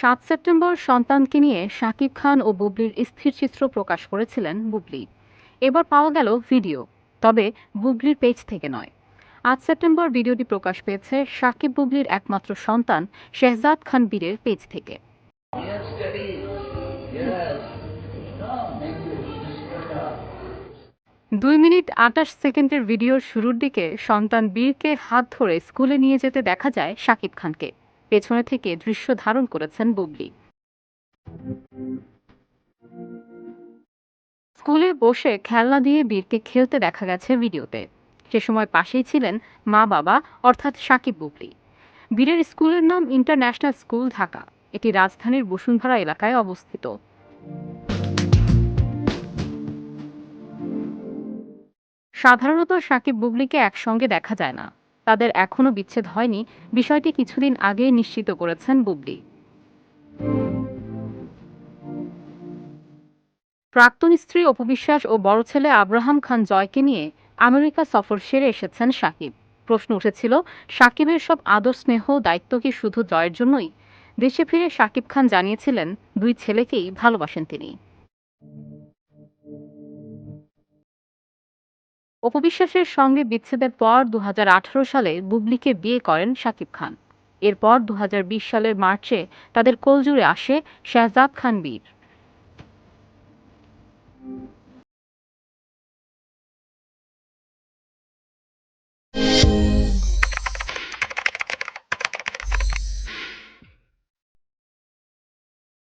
সাত সেপ্টেম্বর সন্তানকে নিয়ে শাকিব খান ও বুবলির স্থির চিত্র প্রকাশ করেছিলেন বুবলি। এবার পাওয়া গেল ভিডিও। তবে বুবলির পেজ থেকে নয়। আট সেপ্টেম্বর ভিডিওটি প্রকাশ পেয়েছে শাকিব বুবলির একমাত্র সন্তান শেহজাদ খান বীরের পেজ থেকে. দুই মিনিট আটাশ সেকেন্ডের ভিডিওর শুরুর দিকে সন্তান বীরকে হাত ধরে স্কুলে নিয়ে যেতে দেখা যায় শাকিব খানকে। পেছনে থেকে দৃশ্য ধারণ করেছেন বুবলি। স্কুলে বসে খেলনা দিয়ে বীরকে খেলতে দেখা গেছে ভিডিওতে। সে সময় পাশেই ছিলেন মা বাবা, অর্থাৎ সাকিব বুবলি। বীরের স্কুলের নাম ইন্টারন্যাশনাল স্কুল ঢাকা। এটি রাজধানীর বসুন্ধরা এলাকায় অবস্থিত। সাধারণত সাকিব বুবলিকে একসঙ্গে দেখা যায় না। তাদের এখনও বিচ্ছেদ হয়নি, বিষয়টি কিছুদিন আগে নিশ্চিত করেছেন বুবলি। প্রাক্তন স্ত্রী অপবিশ্বাস ও বড় ছেলে আব্রাহাম খান জয়কে নিয়ে আমেরিকা সফর সেরে এসেছেন সাকিব। প্রশ্ন উঠেছিল, সাকিবের সব আদর, স্নেহ দায়িত্ব কি শুধু জয়ের জন্যই? দেশে ফিরে সাকিব খান জানিয়েছিলেন, দুই ছেলেকেই ভালোবাসেন তিনি। অপবিশ্বাসের সঙ্গে বিচ্ছেদের পর দু হাজার আঠারো সালে বুবলিকে বিয়ে করেন শাকিব খান। এরপর দু হাজার বিশ সালের মার্চে তাদের কোলজুড়ে আসে শাহজাদ খান বীর।